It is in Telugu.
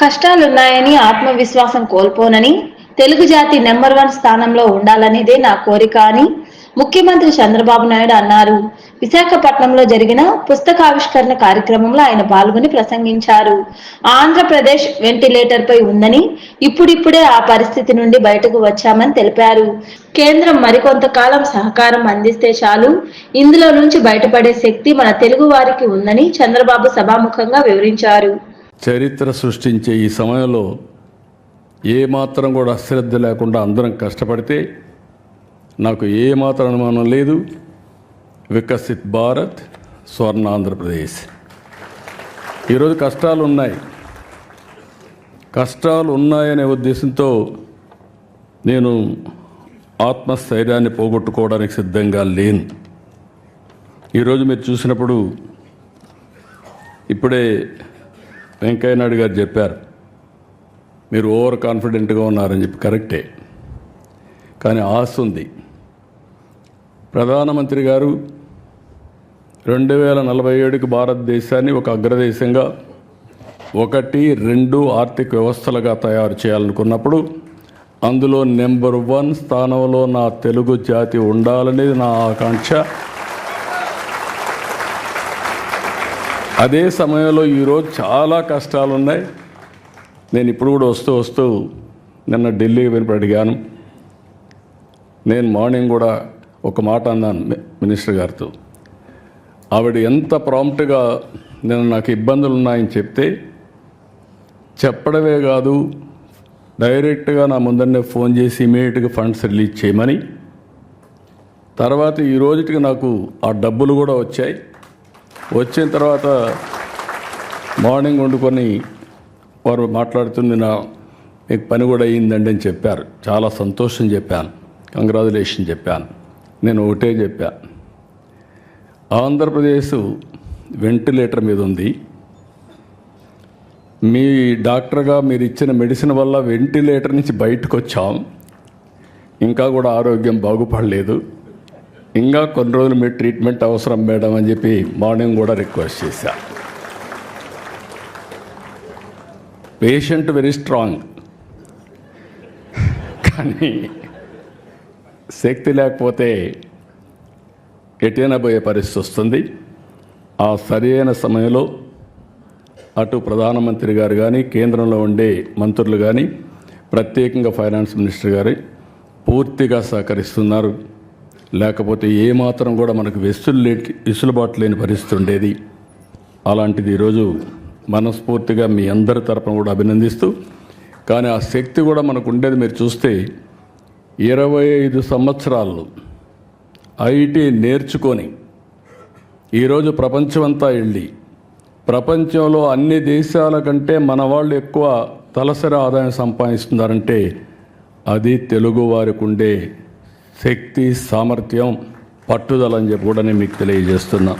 కష్టాలున్నాయని ఆత్మవిశ్వాసం కోల్పోనని తెలుగు జాతి నెంబర్ వన్ స్థానంలో ఉండాలనేదే నా కోరిక అని ముఖ్యమంత్రి చంద్రబాబు నాయుడు అన్నారు. విశాఖపట్నంలో జరిగిన పుస్తకావిష్కరణ కార్యక్రమంలో ఆయన పాల్గొని ప్రసంగించారు. ఆంధ్రప్రదేశ్ వెంటిలేటర్ పై ఉందని ఇప్పుడిప్పుడే ఆ పరిస్థితి నుండి బయటకు వచ్చామని తెలిపారు. కేంద్రం మరికొంతకాలం సహకారం అందిస్తే చాలు ఇందులో నుంచి బయటపడే శక్తి మన తెలుగు వారికి ఉందని చంద్రబాబు సభాముఖంగా వివరించారు. చరిత్ర సృష్టించే ఈ సమయంలో ఏమాత్రం కూడా అశ్రద్ధ లేకుండా అందరం కష్టపడితే నాకు ఏమాత్రం అనుమానం లేదు. వికసిత్ భారత్ స్వర్ణ ఆంధ్రప్రదేశ్. ఈరోజు కష్టాలు ఉన్నాయి. కష్టాలు ఉన్నాయనే ఉద్దేశంతో నేను ఆత్మస్థైర్యాన్ని పోగొట్టుకోవడానికి సిద్ధంగా లేను. ఈరోజు మీరు చూసినప్పుడు ఇప్పుడే వెంకయ్యనాయుడు గారు చెప్పారు మీరు ఓవర్ కాన్ఫిడెంట్గా ఉన్నారని చెప్పి కరెక్టే. కానీ ఆశ ఉంది. ప్రధానమంత్రి గారు రెండు వేల నలభై ఏడుకి భారతదేశాన్ని ఒక అగ్రదేశంగా ఒకటి రెండు ఆర్థిక వ్యవస్థలుగా తయారు చేయాలనుకున్నప్పుడు అందులో నెంబర్ వన్ స్థానంలో నా తెలుగు జాతి ఉండాలనేది నా ఆకాంక్ష. అదే సమయంలో ఈరోజు చాలా కష్టాలు ఉన్నాయి నేను ఇప్పుడు కూడా వస్తూ వస్తూ నిన్న ఢిల్లీకి వెళ్ళి అడిగాను. నేను మార్నింగ్ కూడా ఒక మాట అన్నాను మినిస్టర్ గారితో. ఆవిడ ఎంత ప్రాంప్ట్గా నేను నాకు ఇబ్బందులు ఉన్నాయని చెప్తే చెప్పడమే కాదు డైరెక్ట్గా నా ముందరనే ఫోన్ చేసి ఇమీడియట్గా ఫండ్స్ రిలీజ్ చేయమని తర్వాత ఈ రోజుకి నాకు ఆ డబ్బులు కూడా వచ్చాయి. వచ్చిన తర్వాత మార్నింగ్ వండుకొని వారు మాట్లాడుతుంది నా మీకు పని కూడా అయ్యిందండి అని చెప్పారు. చాలా సంతోషం చెప్పాను. కంగ్రాచులేషన్ చెప్పాను. నేను ఒకటే చెప్పా. ఆంధ్రప్రదేశ్ వెంటిలేటర్ మీద ఉంది. మీ డాక్టర్గా మీరు ఇచ్చిన మెడిసిన్ వల్ల వెంటిలేటర్ నుంచి బయటకు వచ్చాం. ఇంకా కూడా ఆరోగ్యం బాగుపడలేదు. ఇంకా కొన్ని రోజులు మీ ట్రీట్మెంట్ అవసరం మేడం అని చెప్పి మార్నింగ్ కూడా రిక్వెస్ట్ చేశా. పేషెంట్ వెరీ స్ట్రాంగ్ కానీ శక్తి లేకపోతే ఎటైనా పోయే పరిస్థితి వస్తుంది. ఆ సరైన సమయంలో అటు ప్రధానమంత్రి గారు కానీ కేంద్రంలో ఉండే మంత్రులు కానీ ప్రత్యేకంగా ఫైనాన్స్ మినిస్టర్ గారు పూర్తిగా సహకరిస్తున్నారు. లేకపోతే ఏమాత్రం కూడా మనకు వెసులు లేని వెసులుబాటు లేని పరిస్థితి ఉండేది. అలాంటిది ఈరోజు మనస్ఫూర్తిగా మీ అందరి తరపున కూడా అభినందిస్తూ కానీ ఆ శక్తి కూడా మనకు ఉండేది మీరు చూస్తే ఇరవై ఐదు సంవత్సరాలు ఐటీ నేర్చుకొని ఈరోజు ప్రపంచమంతా వెళ్ళి ప్రపంచంలో అన్ని దేశాల కంటే మన వాళ్ళు ఎక్కువ తలసరి ఆదాయం సంపాదిస్తున్నారంటే అది తెలుగు వారికి ఉండే శక్తి సామర్థ్యం పట్టుదల అని చెప్పి కూడా నేను మీకు తెలియజేస్తున్నా.